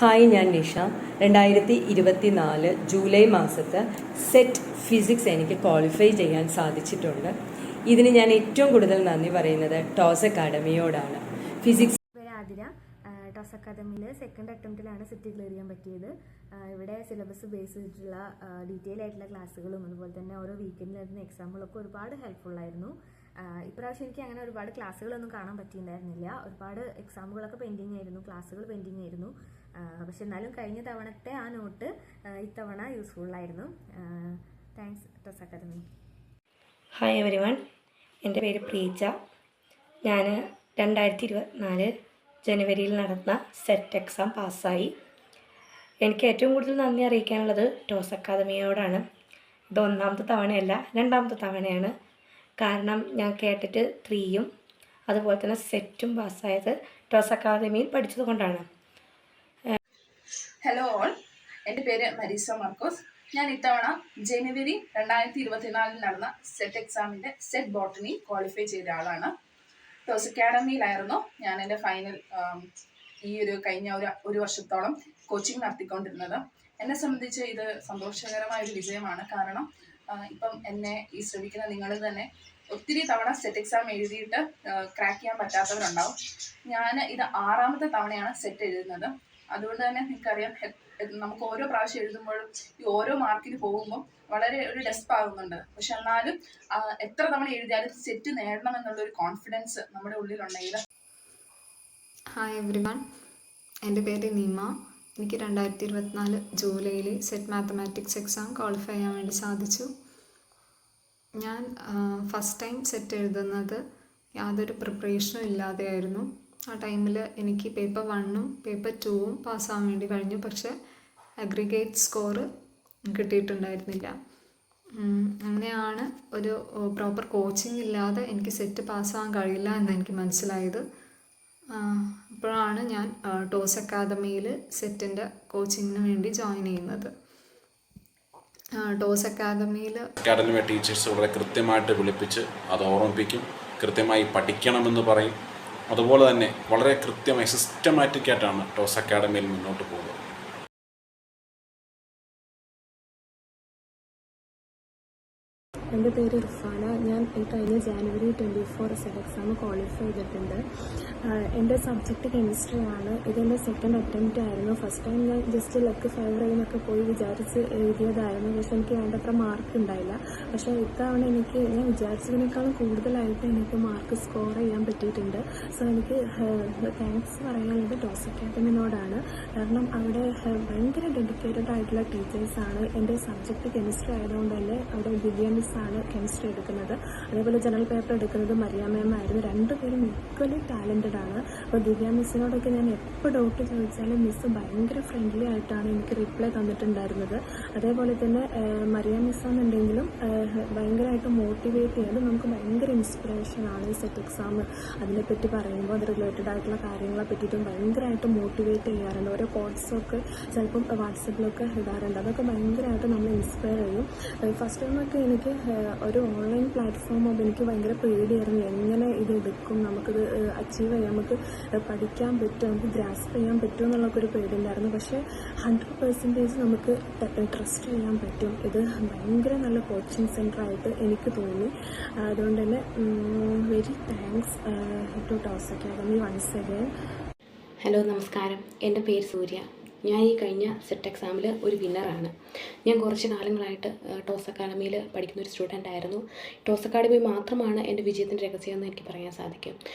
Hi ഞാൻ നിഷ. രണ്ടായിരത്തി ഇരുപത്തി നാല് ജൂലൈ മാസത്തെ സെറ്റ് ഫിസിക്സ് എനിക്ക് ക്വാളിഫൈ ചെയ്യാൻ സാധിച്ചിട്ടുണ്ട്. ഇതിന് ഞാൻ ഏറ്റവും കൂടുതൽ നന്ദി പറയുന്നത് ടോസ് അക്കാഡമിയോടാണ് ഫിസിക്സ് ആതിര. ടോസ് അക്കാദമിയിൽ സെക്കൻഡ് അറ്റംപ്റ്റിലാണ് സെറ്റ് ക്ലിയർ ചെയ്യാൻ പറ്റിയത്. ഇവിടെ സിലബസ് ബേസ് ചെയ്തിട്ടുള്ള ഡീറ്റെയിൽ ആയിട്ടുള്ള ക്ലാസ്സുകളും അതുപോലെ തന്നെ ഓരോ വീക്കെൻഡിൽ വരുന്ന എക്സാമ്പിളൊക്കെ ഒരുപാട് ഹെൽപ്ഫുൾ ആയിരുന്നു. ഇപ്രാവശ്യം എനിക്ക് അങ്ങനെ ഒരുപാട് ക്ലാസ്സുകളൊന്നും കാണാൻ പറ്റിയിട്ടുണ്ടായിരുന്നില്ല. ഒരുപാട് എക്സാമുകളൊക്കെ പെൻഡിങ് ആയിരുന്നു. ക്ലാസ്സുകൾ പെൻഡിങ് ആയിരുന്നു. പക്ഷെ എന്നാലും കഴിഞ്ഞ തവണത്തെ ആ നോട്ട് ഇത്തവണ ആയിരുന്നു. Thanks Toss Academy hi everyone എന്റെ പേര് പ്രീജ. ഞാൻ രണ്ടായിരത്തി ഇരുപത്തിനാല് ജനുവരിയിൽ നടന്ന സെറ്റ് എക്സാം പാസ്സായി. എനിക്ക് ഏറ്റവും കൂടുതൽ നന്ദി അറിയിക്കാനുള്ളത് ടോസ് അക്കാദമിയോടാണ്. ഇത് ഒന്നാമത്തെ തവണയല്ല രണ്ടാമത്തെ തവണയാണ്. കാരണം ഞാൻ കേട്ടിട്ട് ത്രീയും അതുപോലെ തന്നെ സെറ്റും പാസ്സായത് ടോസ് അക്കാദമിയിൽ പഠിച്ചത് കൊണ്ടാണ് ഹലോ ഓൾ എന്റെ പേര് മരീസ മാർക്കോസ്. ഞാൻ ഇത്തവണ ജനുവരി രണ്ടായിരത്തി ഇരുപത്തിനാലിൽ നടന്ന സെറ്റ് എക്സാമിന്റെ സെറ്റ് ബോട്ടണി ക്വാളിഫൈ ചെയ്ത ആളാണ്. ടോസ് അക്കാഡമിയിലായിരുന്നു ഞാൻ എന്റെ ഫൈനൽ ഈ ഒരു കഴിഞ്ഞ ഒരു ഒരു വർഷത്തോളം കോച്ചിങ് നടത്തിക്കൊണ്ടിരുന്നത്. എന്നെ സംബന്ധിച്ച് ഇത് സന്തോഷകരമായ ഒരു വിജയമാണ്. കാരണം ഇപ്പം എന്നെ ഈ ശ്രമിക്കുന്ന നിങ്ങൾ തന്നെ ഒത്തിരി തവണ സെറ്റ് എക്സാം എഴുതിയിട്ട് ക്രാക്ക് ചെയ്യാൻ പറ്റാത്തവരുണ്ടാവും. ഞാൻ ഇത് ആറാമത്തെ തവണയാണ് സെറ്റ് എഴുതുന്നത്. അതുകൊണ്ട് തന്നെ നിങ്ങൾക്കറിയാം നമുക്ക് ഓരോ പ്രാവശ്യം എഴുതുമ്പോഴും ഈ ഓരോ മാർക്കിന് പോകുമ്പോൾ വളരെ ഒരു ഡെസ്പ് ആകുന്നുണ്ട് പക്ഷെ എന്നാലും എത്ര തവണ എഴുതിയാലും സെറ്റ് നേടണം എന്നുള്ള ഒരു കോൺഫിഡൻസ് നമ്മുടെ ഉള്ളിലുണ്ടെങ്കിൽ ഹായ് എവ്രി വൺ എന്റെ പേര് നീമ. എനിക്ക് രണ്ടായിരത്തി ഇരുപത്തിനാല് ജൂലൈയിൽ സെറ്റ് മാത്തമാറ്റിക്സ് എക്സാം ക്വാളിഫൈ ചെയ്യാൻ വേണ്ടി സാധിച്ചു. ഞാൻ ഫസ്റ്റ് ടൈം സെറ്റ് എഴുതുന്നത് യാതൊരു പ്രിപ്പറേഷനും ഇല്ലാതെയായിരുന്നു. ആ ടൈമിൽ എനിക്ക് പേപ്പർ വണ്ണും പേപ്പർ ടൂവും പാസ്സാവാൻ വേണ്ടി കഴിഞ്ഞു. പക്ഷെ അഗ്രിഗേറ്റ് സ്കോറ് കിട്ടിയിട്ടുണ്ടായിരുന്നില്ല. അങ്ങനെയാണ് ഒരു പ്രോപ്പർ കോച്ചിങ് ഇല്ലാതെ എനിക്ക് സെറ്റ് പാസ്സാവാൻ കഴിയില്ല എന്ന് എനിക്ക് മനസ്സിലായത്. അപ്പോഴാണ് ഞാൻ ടോസ് അക്കാദമിയിൽ സെറ്റിന്റെ കോച്ചിങ്ങിന് വേണ്ടി ജോയിൻ ചെയ്യുന്നത്. ടോസ് അക്കാദമിയിൽ അക്കാദമിയുടെ ടീച്ചേഴ്സ് വളരെ കൃത്യമായിട്ട് വിളിപ്പിച്ച് അത് ഓർമ്മിപ്പിക്കും. കൃത്യമായി പഠിക്കണമെന്ന് പറയും. അതുപോലെ തന്നെ വളരെ കൃത്യമായി സിസ്റ്റമാറ്റിക് ആയിട്ടാണ് ടോസ് അക്കാഡമിയിൽ മുന്നോട്ട് പോകുന്നത്. എന്റെ പേര് ഇർഫാന. ഞാൻ ഈ കഴിഞ്ഞ January twenty four SET exam qualify ചെയ്തിട്ടുണ്ട്. എന്റെ സബ്ജക്റ്റ് കെമിസ്ട്രി ആണ്. ഇതെന്റെ സെക്കൻഡ് അറ്റംപ്റ്റ് ആയിരുന്നു. ഫസ്റ്റ് ടൈം ഞാൻ ജസ്റ്റ് ലക്ക് ഫേവർ ചെയ്യുന്നൊക്കെ പോയി വിചാരിച്ച് എഴുതിയതായിരുന്നു. പക്ഷെ എനിക്ക് വേണ്ടത്ര മാർക്ക് ഉണ്ടായില്ല. പക്ഷേ ഇത്തവണ എനിക്ക് ഞാൻ വിചാരിച്ചതിനേക്കാളും കൂടുതലായിട്ട് എനിക്ക് മാർക്ക് സ്കോർ ചെയ്യാൻ പറ്റിയിട്ടുണ്ട്. സോ എനിക്ക് താങ്ക്സ് പറയാനുള്ളത് ടോസ് അക്കാദമിനോടാണ് കാരണം അവിടെ ഭയങ്കര ഡെഡിക്കേറ്റഡ് ആയിട്ടുള്ള ടീച്ചേഴ്സാണ് എന്റെ സബ്ജക്റ്റ് കെമിസ്ട്രി ആയതുകൊണ്ട് തന്നെ അവിടെ മിസ് ആണ് കെമിസ്ട്രി എടുക്കുന്നത്. അതേപോലെ ജനറൽ പേപ്പർ എടുക്കുന്നത് മരിയ മാം ആയിരുന്നു. രണ്ടുപേരും ഈക്വലി ടാലന്റഡ് ആണ്. അപ്പോൾ ദിവ്യ മിസ്സിനോടൊക്കെ ഞാൻ എപ്പോൾ ഡൗട്ട് ചോദിച്ചാലും മിസ്സ് ഭയങ്കര ഫ്രണ്ട്ലി ആയിട്ടാണ് എനിക്ക് റിപ്ലൈ തന്നിട്ടുണ്ടായിരുന്നത്. അതേപോലെ തന്നെ മരിയ മിസ് ആണെന്നുണ്ടെങ്കിലും ഏഹ്, ഭയങ്കരമായിട്ട് മോട്ടിവേറ്റ് ചെയ്യാതെ നമുക്ക് ഭയങ്കര ഇൻസ്പിറേഷൻ ആണ് ഈ സെറ്റ് എക്സാം അതിനെപ്പറ്റി പറയുമ്പോൾ അത് റിലേറ്റഡ് ആയിട്ടുള്ള കാര്യങ്ങളെ പറ്റിയിട്ടും ഭയങ്കരമായിട്ട് മോട്ടിവേറ്റ് ചെയ്യാറുണ്ട്. ഓരോ കോഡ്സൊക്കെ ചിലപ്പം വാട്സപ്പിലൊക്കെ ഇടാറുണ്ട്. അതൊക്കെ ഭയങ്കരമായിട്ട് നമ്മൾ ഇൻസ്പയർ ചെയ്യും. ഫസ്റ്റ് ടൈമൊക്കെ എനിക്ക് ഒരു ഓൺലൈൻ പ്ലാറ്റ്ഫോം ആകുമ്പോൾ എനിക്ക് ഭയങ്കര പേടിയായിരുന്നു. എങ്ങനെ ഇത് എടുക്കും? നമുക്കിത് അച്ചീവ് ചെയ്യാം നമുക്ക് പഠിക്കാൻ പറ്റും നമുക്ക് ഗ്രാസ്പ് ചെയ്യാൻ പറ്റും എന്നുള്ളൊക്കെ ഒരു പേടിയുണ്ടായിരുന്നു. പക്ഷേ ഹൺഡ്രഡ് പെർസെന്റേജ് നമുക്ക് ട്രസ്റ്റ് ചെയ്യാൻ പറ്റും. ഇത് ഭയങ്കര നല്ല കോച്ചിങ് സെന്റർ ആയിട്ട് എനിക്ക് തോന്നി. അതുകൊണ്ട് തന്നെ very thanks to Toss Academy once again hello നമസ്കാരം. എന്റെ പേര് സൂര്യ. ഞാൻ ഈ കഴിഞ്ഞ സെറ്റ് എക്സാമിൽ ഒരു വിന്നറാണ് ഞാൻ കുറച്ച് കാലങ്ങളായിട്ട് ടോസ് അക്കാഡമിയിൽ പഠിക്കുന്ന ഒരു സ്റ്റുഡന്റ് ആയിരുന്നു. ടോസ് അക്കാഡമി മാത്രമാണ് എന്റെ വിജയത്തിന്റെ രഹസ്യം എന്ന് എനിക്ക് പറയാൻ സാധിക്കും.